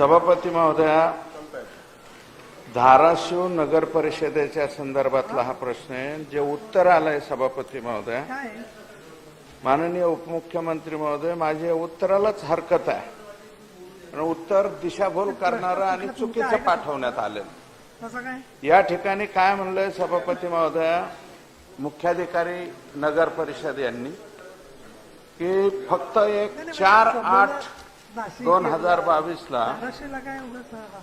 सभापती महोदया धाराशिव नगर परिषदेच्या संदर्भातला हा प्रश्न आहे. जे उत्तर आलंय सभापती महोदया माननीय उपमुख्यमंत्री महोदय माझ्या उत्तरालाच हरकत आहे. उत्तर दिशाभूल करणारं आणि चुकीचं पाठवण्यात आलेलं. काय? या ठिकाणी काय म्हणलंय सभापती महोदया मुख्याधिकारी नगर परिषद यांनी की फक्त एक चार आठ नाशिक दोन हजार हा, हा.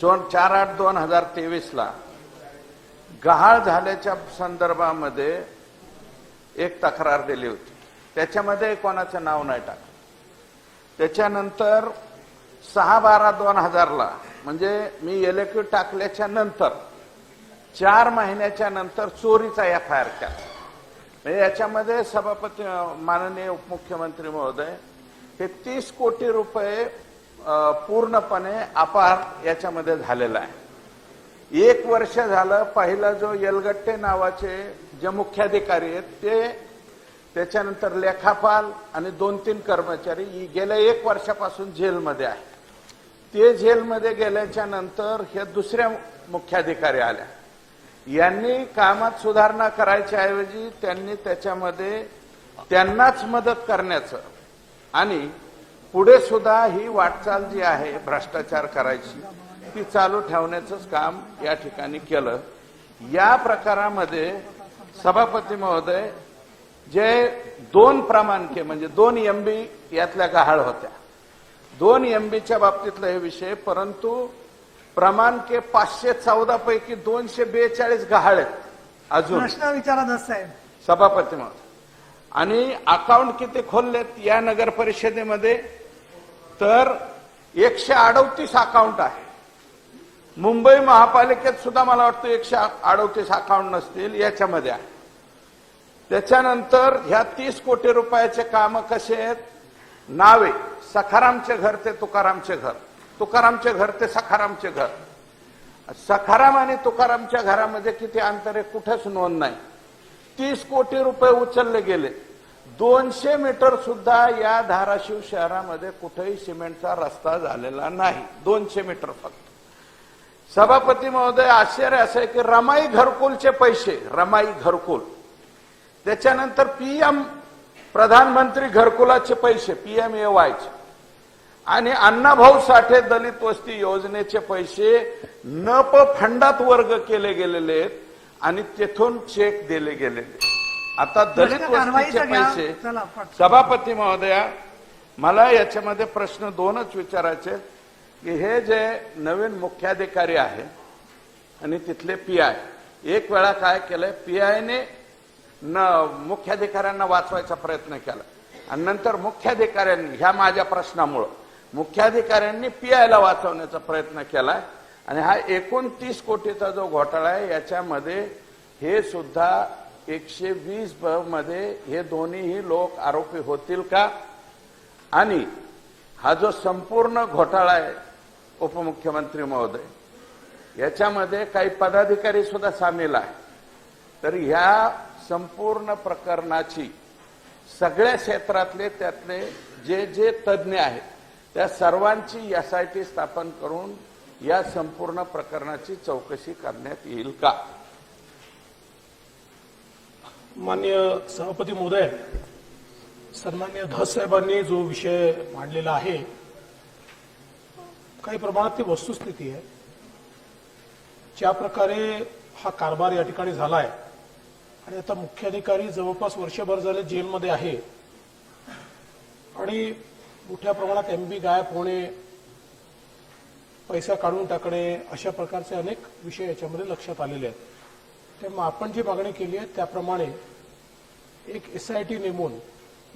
दोन चार आठ दोन हजार तेवीस ला गहाळ झाल्याच्या संदर्भामध्ये एक तक्रार दिली होती. त्याच्यामध्ये कोणाचं नाव नाही टाकलं. त्याच्यानंतर सहा बारा दोन हजारला म्हणजे मी एलेक्यू टाकल्याच्या नंतर चार महिन्याच्या नंतर चोरीचा एफ आय आर केला. म्हणजे याच्यामध्ये सभापती माननीय उपमुख्यमंत्री महोदय हे तीस कोटी रुपये पूर्णपणे अपार याच्यामध्ये झालेला आहे. एक वर्ष झालं पहिला जो येलगट्टे नावाचे जे मुख्याधिकारी आहेत ते त्याच्यानंतर लेखापाल आणि दोन तीन कर्मचारी ही गेल्या एक वर्षापासून जेलमध्ये आहे. ते जेलमध्ये गेल्याच्यानंतर हे दुसऱ्या मुख्याधिकारी आल्या. यांनी कामात सुधारणा करायच्या ऐवजी त्यांनी त्याच्यामध्ये त्यांनाच मदत करण्याचं आणि पुढे सुद्धा ही वाटचाल जी आहे भ्रष्टाचार करायची ती चालू ठेवण्याचंच काम या ठिकाणी केलं. या प्रकारामध्ये सभापती महोदय जे दोन क्रमांके म्हणजे दोन एमबी यातल्या गहाळ होत्या. दोन एमबीच्या बाबतीतला हे विषय परंतु क्रमांके पाचशे चौदा पैकी दोनशे बेचाळीस गहाळ आहेत अजून. प्रश्न विचारत साहेब सभापती महोदय. आणि अकाउंट किती खोललेत या नगर परिषदेमध्ये तर एकशे अडतीस अकाउंट आहे. मुंबई महापालिकेत सुद्धा मला वाटतं एकशे अडतीस अकाउंट नसतील याच्यामध्ये आहे. त्याच्यानंतर ह्या तीस कोटी रुपयाचे काम कसे आहेत? नावे. सखारामचे घर ते तुकारामचे घर. तुकारामचे घर ते सखारामचे घर. सखाराम आणि तुकारामच्या घरामध्ये किती अंतर आहे कुठेच नोंद नाही. तीस कोटी रुपये उचलले गेले. दोनशे मीटर सुद्धा या धाराशिव शहरामध्ये कुठेही सिमेंटचा रस्ता झालेला नाही. दोनशे मीटर फक्त. सभापती महोदय आश्चर्य असं आहे की रमाई घरकुलचे पैसे रमाई घरकुल. त्याच्यानंतर पीएम प्रधानमंत्री घरकुलाचे पैसे पीएम ए वायचे. आणि अण्णाभाऊ साठे दलित वस्ती योजनेचे पैसे नप फंडात वर्ग केले गेलेले आहेत आणि तेथून चेक दिले गेलेले आता दलित वस्तीचे. पैसे. सभापती महोदया मला याच्यामध्ये प्रश्न दोनच विचारायचे की हे जे नवीन मुख्याधिकारी आहे आणि तिथले पी आय एक वेळा काय केलंय? पी आयने न मुख्याधिकाऱ्यांना वाचवायचा प्रयत्न केला. आणि नंतर मुख्याधिकाऱ्यांनी ह्या माझ्या प्रश्नामुळं मुख्याधिकाऱ्यांनी पी आयला वाचवण्याचा प्रयत्न केलाय. आणि हा एकोणतीस कोटीचा जो घोटाळा आहे याच्यामध्ये हे सुद्धा एकशे वीस ब मध्ये हे दोन्हीही लोक आरोपी होतील का? आणि हा जो संपूर्ण घोटाळा आहे उपमुख्यमंत्री महोदय याच्यामध्ये काही पदाधिकारी सुद्धा सामील आहे तर ह्या संपूर्ण प्रकरणाची सगळ्या क्षेत्रातले त्यातले जे जे तज्ज्ञ आहेत त्या सर्वांची एसआयटी स्थापन करून या संपूर्ण प्रकरणाची चौकशी करण्यात येईल का? मान्य सभापती महोदय सन्मान्य धस साहेबांनी जो विषय मांडलेला आहे काही प्रमाणात ती वस्तुस्थिती आहे. ज्या प्रकारे हा कारभार या ठिकाणी झाला आहे आणि आता मुख्याधिकारी जवळपास वर्षभर झाले जेलमध्ये आहे आणि मोठ्या प्रमाणात एमबी गायब होणे पैसा काढून टाकणे अशा प्रकारचे अनेक विषय याच्यामध्ये लक्षात आलेले आहेत. तेव्हा आपण जी मागणी केली आहे त्याप्रमाणे एक एसआयटी नेमून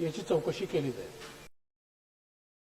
याची चौकशी केली जाईल.